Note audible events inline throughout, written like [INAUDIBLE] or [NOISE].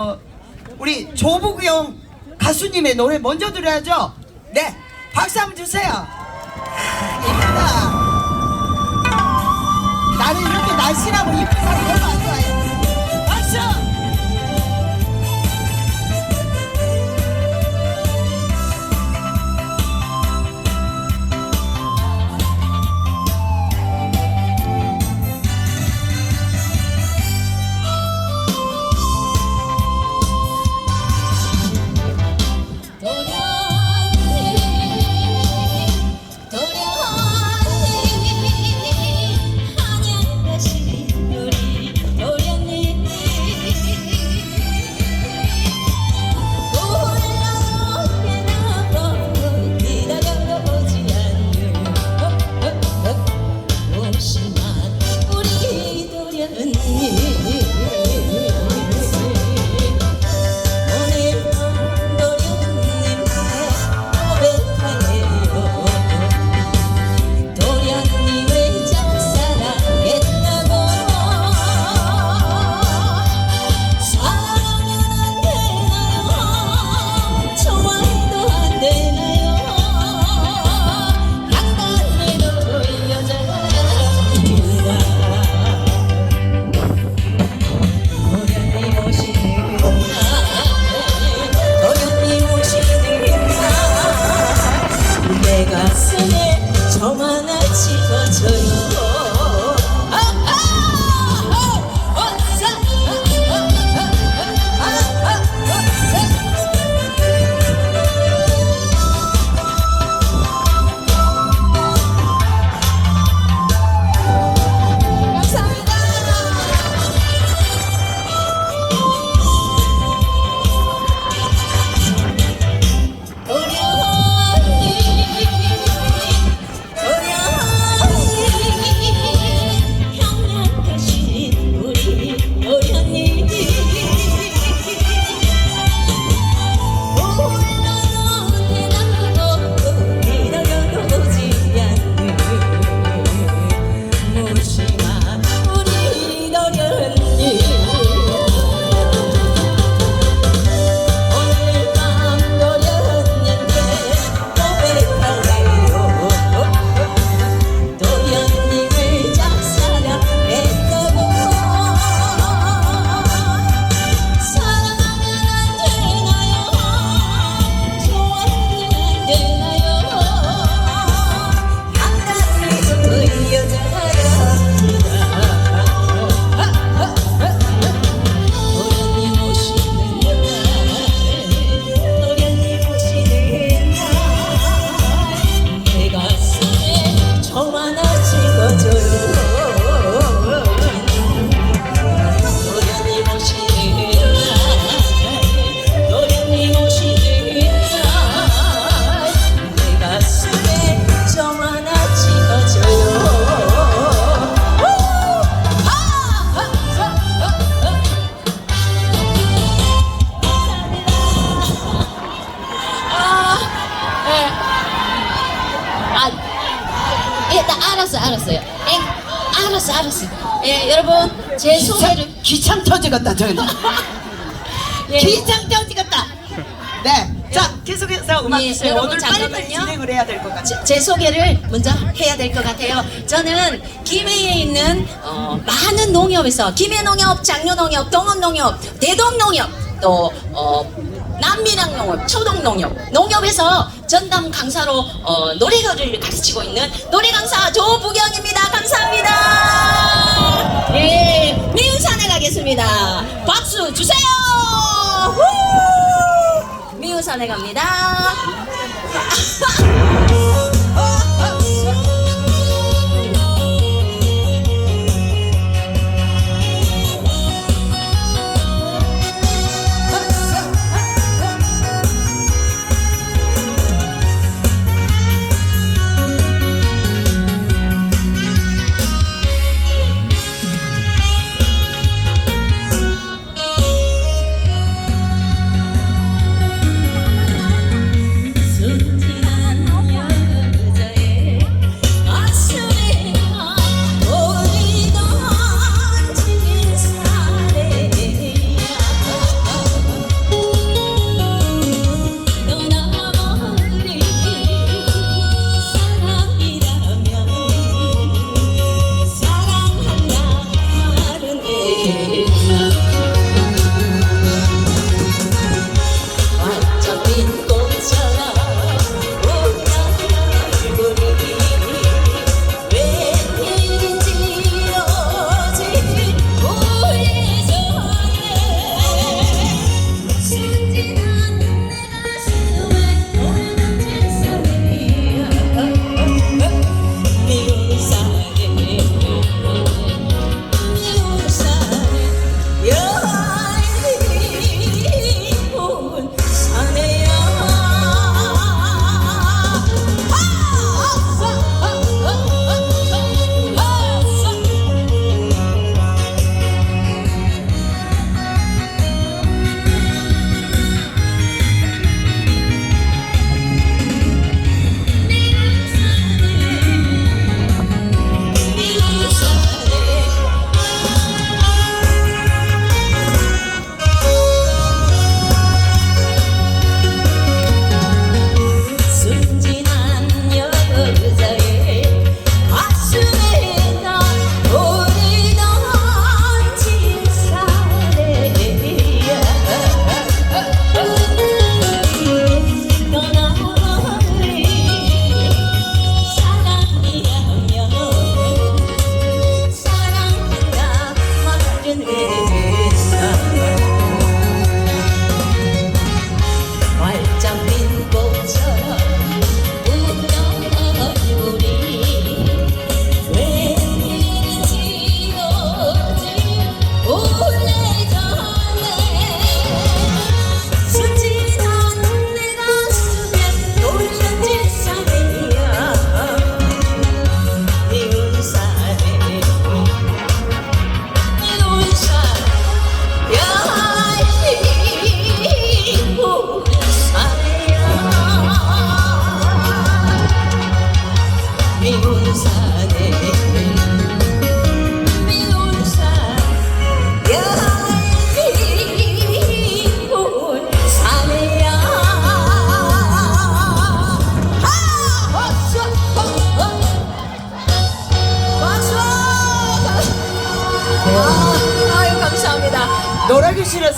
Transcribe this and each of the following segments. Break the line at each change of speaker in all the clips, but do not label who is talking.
어, 우리 형 가수님의 노래 먼저 들어야죠. 네, 박수 한번 주세요. 아, 이쁘다. 나는 이렇게 날씬하고 이쁜 사람
내 가슴에 점 하나 알았어, 알았어요. 예, 알았어, 알았어. 예, 여러분, 제 소개를.
기참 터지겠다 저는. [LAUGHS]
예.
기참 터지겠다. 네, 자 계속해서 음악
예,
주세요.
여러분,
오늘 빨리빨리
잠깐만요.
진행을 해야 될 것 같아요.
제, 제 소개를 먼저 해야 될 것 같아요. 저는 김해에 있는 어, 많은 농협에서 김해 농협, 장려농협, 동원 농협, 대동 농협, 또 어, 남미랑농협, 초동농협, 농협에서 전담 강사로 어, 노래를 가르치고 있는 노래 강사 조부경입니다. 감사합니다. 예, 미운산에 가겠습니다. 박수 주세요. 후! 미운산에 갑니다. [LAUGHS] Sunday night.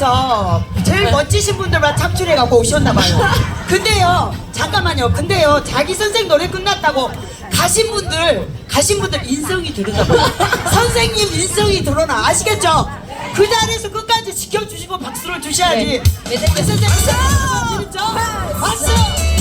중에서 제일 멋지신 분들만 착출해 갖고 오셨나 봐요. 근데요, 잠깐만요. 근데요, 자기 선생 노래 끝났다고 가신 분들, 가신 분들 인성이 들으나 봐요. [LAUGHS] 선생님 인성이 들어나 아시겠죠? 그 자리에서 끝까지 지켜주시고 박수를 주셔야지.
네.
네, 선생님 박수! 박수!